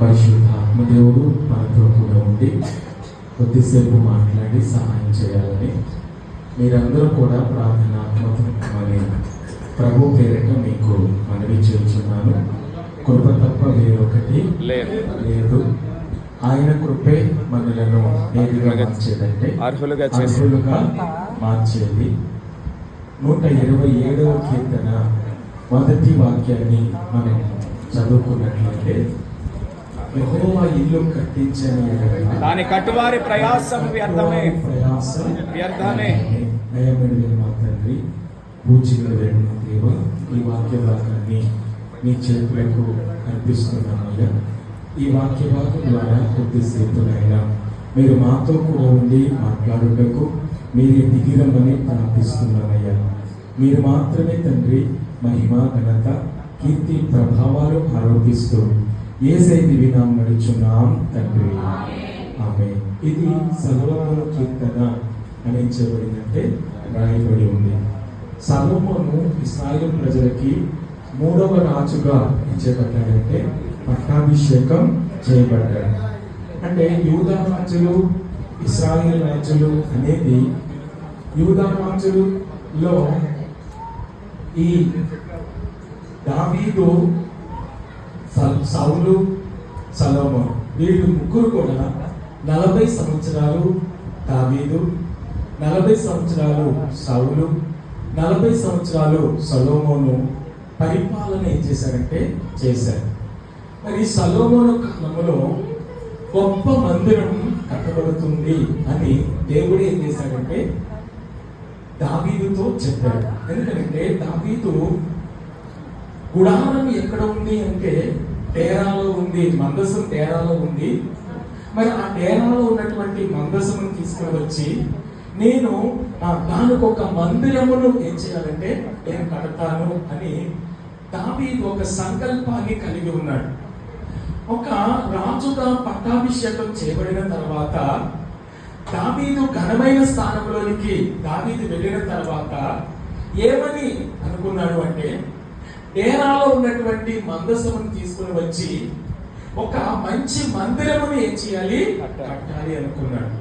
పరిశుద్ధ ఆత్మదేవుడు మనతో కూడా ఉండి కొద్దిసేపు మాట్లాడి సహాయం చేయాలని మీరందరూ కూడా ప్రార్థనాత్మకమని ప్రభు పేరిట మీకు మనవి చేస్తున్నాను. కృప తప్ప వేరొకటి లేదు. ఆయన కృపే మనలను మార్చేదంటే అర్హులుగా మార్చేది. నూట ఇరవై ఏడవ కీర్తన మొదటి వాక్యాన్ని మనం చదువుకున్నట్లయితే యెహోవా ఇల్లు కట్టించని దాని కట్టువారి ప్రయాసం వ్యర్థమే. ప్రయాసం వ్యర్థమే. దయబడి మా తండ్రి పూచిగా వెళ్ళిన దేవ ఈ వాక్య భాగాన్ని మీ చేతులకు అర్పిస్తున్నామయ్యా ఈ వాక్య భాగం ద్వారా కొద్దిసేపునైనా మీరు మాతో కూడా ఉండి మాట్లాడుటకు మీరే దిగిరమని ప్రార్థిస్తున్నామయ్యా మీరు మాత్రమే తండ్రి మహిమ ఘనత కీర్తి ప్రభావాలు ఆరోపిస్తూ ఏ నాం నడుచున్నాం తండ్రి. ఆమె ఇది సలోమోను కీర్తన అని చెప్పబడిందంటే రాయబడి ఉంది. సలోమోను ఇస్రాయేల్ ప్రజలకి మూడవ రాజుగా ఇచ్చేబడ్డాడంటే పట్టాభిషేకం చేయబడ్డాడు. అంటే యూదా రాజులు ఇస్రాయేల్ రాజులు అనేది యూదా రాజులలో ఈ దావీదు సౌలు సలోమో వీళ్ళు ముగ్గురు కూడా నలభై సంవత్సరాలు దావీదు నలభై సంవత్సరాలు సౌలు నలభై సంవత్సరాలు సలోమోను పరిపాలన ఏం చేశారంటే చేశారు. మరి సలోమోను కాలంలో గొప్ప మందిరం కట్టబడుతుంది అని దేవుడు ఏం చేశాడంటే దావీదుతో చెప్పాడు. ఎందుకంటే దావీదు గుడారం ఎక్కడ ఉంది అంటే డేరాలో ఉంది మందసం డేరాలో ఉంది. మరి ఆ డేరాలో ఉన్నటువంటి మందసమును తీసుకుని వచ్చి నేను దానికి ఒక మందిరమును ఏం చేయాలంటే నేను కడతాను అని దావీదు ఒక సంకల్పాన్ని కలిగి ఉన్నాడు. ఒక రాజుగా పట్టాభిషేకం చేయబడిన తర్వాత దావీదు ఘనమైన స్థానంలోనికి దావీదు వెళ్ళిన తర్వాత ఏమని అనుకున్నాడు అంటే డేరాలో ఉన్నటువంటి మందసమును తీసుకుని వచ్చి ఒక మంచి మందిరమును ఏం చేయాలి కట్టాలి. కట్టాలి అనుకున్నాడు